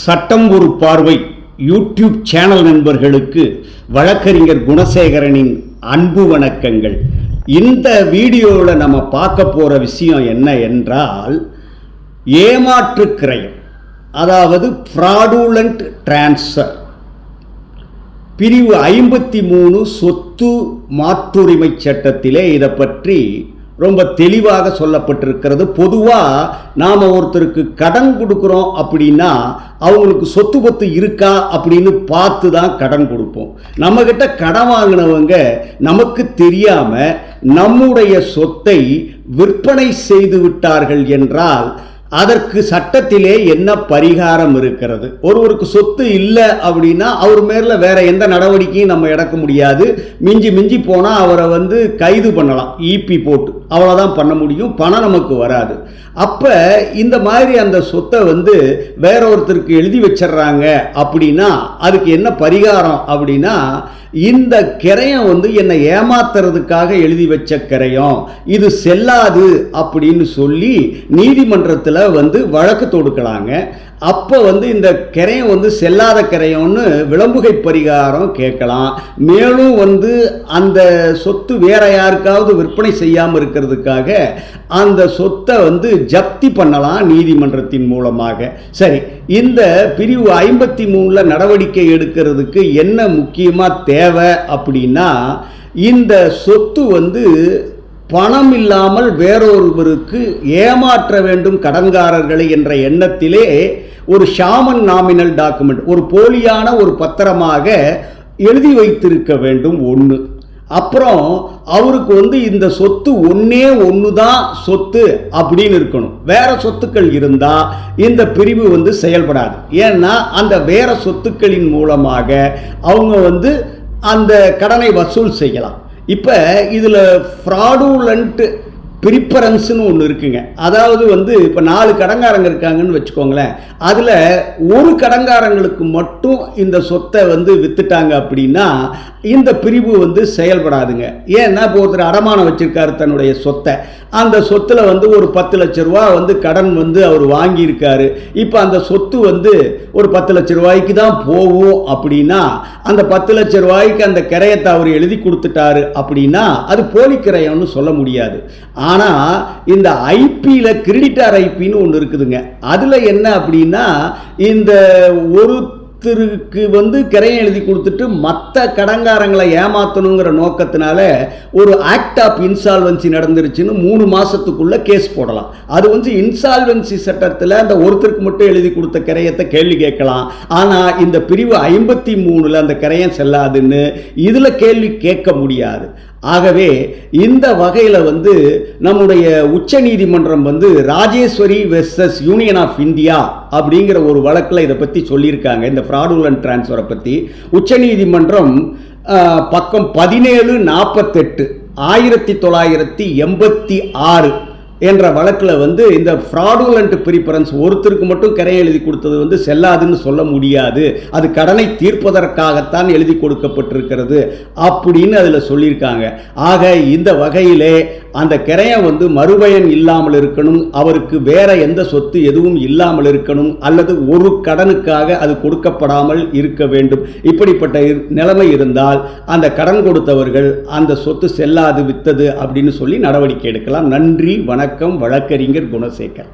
சட்டம் ஒரு பார்வை. யூடியூப் சேனல் நண்பர்களுக்கு வழக்கறிஞர் குணசேகரனின் அன்பு வணக்கங்கள். இந்த வீடியோவில் நம்ம பார்க்க போகிற விஷயம் என்ன என்றால் ஏமாற்று கிரயம். அதாவது ஃப்ராடுலண்ட் டிரான்ஸ்ஃபர் பிரிவு ஐம்பத்தி மூணு சொத்து மாற்றுரிமை சட்டத்திலே இதை பற்றி ரொம்ப தெளிவாக சொல்லப்பட்டிருக்கிறது. பொதுவாக நாம் ஒருத்தருக்கு கடன் கொடுக்குறோம் அப்படின்னா அவங்களுக்கு சொத்து பத்து இருக்கா அப்படின்னு பார்த்து தான் கடன் கொடுப்போம். நம்மக்கிட்ட கடன் வாங்கினவங்க நமக்கு தெரியாமல் நம்முடைய சொத்தை விற்பனை செய்து விட்டார்கள் என்றால் அதற்கு சட்டத்திலே என்ன பரிகாரம் இருக்கிறது? ஒருவருக்கு சொத்து இல்லை அப்படின்னா அவர் மேலே வேற எந்த நடவடிக்கையும் நம்ம எடுக்க முடியாது. மிஞ்சி மிஞ்சி போனால் அவரை வந்து கைது பண்ணலாம். ஈபி போட்டு. அவ்வளோதான் பண்ண முடியும். பணம் நமக்கு வராது. அப்போ இந்த மாதிரி அந்த சொத்தை வந்து வேற ஒருத்தருக்கு எழுதி வச்சிடுறாங்க அப்படின்னா அதுக்கு என்ன பரிகாரம் அப்படின்னா இந்த கிரையம் வந்து என்னை ஏமாத்துறதுக்காக எழுதி வச்ச கிரையம் இது செல்லாது அப்படின்னு சொல்லி நீதிமன்றத்தில் வந்து வழக்கு தொடுக்கலாங்க. அப்போ வந்து இந்த கிரையம் வந்து செல்லாத கிரையம்னு விளம்புகை பரிகாரம் கேட்கலாம். மேலும் வந்து அந்த சொத்து வேற யாருக்காவது விற்பனை செய்யாமல் இருக்கிற இருக்கிறதுக்காக அந்த சொத்தை வந்து ஜப்தி பண்ணலாம் நீதிமன்றத்தின் மூலமாக. சரி இந்த பிரிவு ஐம்பத்தி மூணில் நடவடிக்கை எடுக்கிறதுக்கு என்ன முக்கியமாக தேவை அப்படின்னா இந்த சொத்து வந்து பணம் இல்லாமல் வேறொருவருக்கு ஏமாற்ற வேண்டும் கடன்காரர்களை என்ற எண்ணத்திலே ஒரு ஷாமன் நாமினல் டாக்குமெண்ட் ஒரு போலியான ஒரு பத்திரமாக எழுதி வைத்திருக்க வேண்டும் ஒன்று அப்புறம் அவருக்கு வந்து இந்த சொத்து ஒன்றே ஒன்று தான் சொத்து அப்படின்னு இருக்கணும். வேற சொத்துக்கள் இருந்தால் இந்த பிரிவு வந்து செயல்படாது. ஏன்னா அந்த வேற சொத்துக்களின் மூலமாக அவங்க வந்து அந்த கடனை வசூல் செய்யலாம். இப்போ இதில் ஃப்ராடுலண்ட் ப்ரிப்பரன்ஸ்னு ஒன்று இருக்குங்க. அதாவது வந்து இப்போ நாலு கடங்காரங்க இருக்காங்கன்னு வச்சுக்கோங்களேன். அதில் ஒரு கடங்காரங்களுக்கு மட்டும் இந்த சொத்தை வந்து விற்றுட்டாங்க அப்படின்னா இந்த பிரிவு வந்து செயல்படாதுங்க. ஏன்னா இப்போ ஒருத்தர் அடமானம் வச்சுருக்காரு தன்னுடைய சொத்தை. அந்த சொத்தில் வந்து ஒரு பத்து லட்ச ரூபா வந்து கடன் வந்து அவர் வாங்கியிருக்காரு. இப்போ அந்த சொத்து வந்து ஒரு பத்து லட்ச ரூபாய்க்கு தான் போகும் அப்படின்னா அந்த பத்து லட்ச ரூபாய்க்கு அந்த கிரயத்தை அவர் எழுதி கொடுத்துட்டாரு அப்படின்னா அது போலி கிரயம்னு சொல்ல முடியாது. ஆனால் இந்த ஐபியில் கிரெடிட்டார் ஐபின்னு ஒன்று இருக்குதுங்க. அதில் என்ன அப்படின்னா இந்த ஒரு ஒருத்தருக்கு வந்து கிரையம் எழுதி கொடுத்துட்டு மற்ற கடங்காரங்களை ஏமாற்றணுங்கிற நோக்கத்தினால ஒரு ஆக்ட் ஆஃப் இன்சால்வன்சி நடந்துருச்சுன்னு மூணு மாதத்துக்குள்ளே கேஸ் போடலாம். அது வந்து இன்சால்வன்சி சட்டத்தில் அந்த ஒருத்தருக்கு மட்டும் எழுதி கொடுத்த கிரையத்தை கேள்வி கேட்கலாம். ஆனால் இந்த பிரிவு ஐம்பத்தி மூணில் அந்த கிரையம் செல்லாதுன்னு இதில் கேள்வி கேட்க முடியாது. ஆகவே இந்த வகையில் வந்து நம்முடைய உச்ச நீதிமன்றம் வந்து Rajeshwari versus union of India அப்படிங்கிற ஒரு வழக்கில் இதை பற்றி சொல்லியிருக்காங்க. இந்த ஃப்ராடுலன் டிரான்ஸ்ஃபரை பற்றி உச்ச நீதிமன்றம் பக்கம் பதினேழு நாற்பத்தெட்டு ஆயிரத்தி தொள்ளாயிரத்தி எண்பத்தி ஆறு என்ற வழக்கில் வந்து இந்த ஃப்ராடுலண்ட் ப்ரிஃபரன்ஸ் ஒருத்தருக்கு மட்டும் கரை எழுதி கொடுத்தது வந்து செல்லாதுன்னு சொல்ல முடியாது. அது கடனை தீர்ப்பதற்காகத்தான் எழுதி கொடுக்கப்பட்டிருக்கிறது அப்படின்னு அதில் சொல்லியிருக்காங்க. ஆக இந்த வகையிலே அந்த கிரையம் வந்து மறுபயன் இல்லாமல் இருக்கணும் அவருக்கு வேற எந்த சொத்து எதுவும் இல்லாமல் இருக்கணும் அல்லது ஒரு கடனுக்காக அது கொடுக்கப்படாமல் இருக்க வேண்டும். இப்படிப்பட்ட நிலைமை இருந்தால் அந்த கடன் கொடுத்தவர்கள் அந்த சொத்து செல்லாது வித்தது அப்படின்னு சொல்லி நடவடிக்கை எடுக்கலாம். நன்றி வணக்கம் வழக்கறிஞர் குணசேகர்.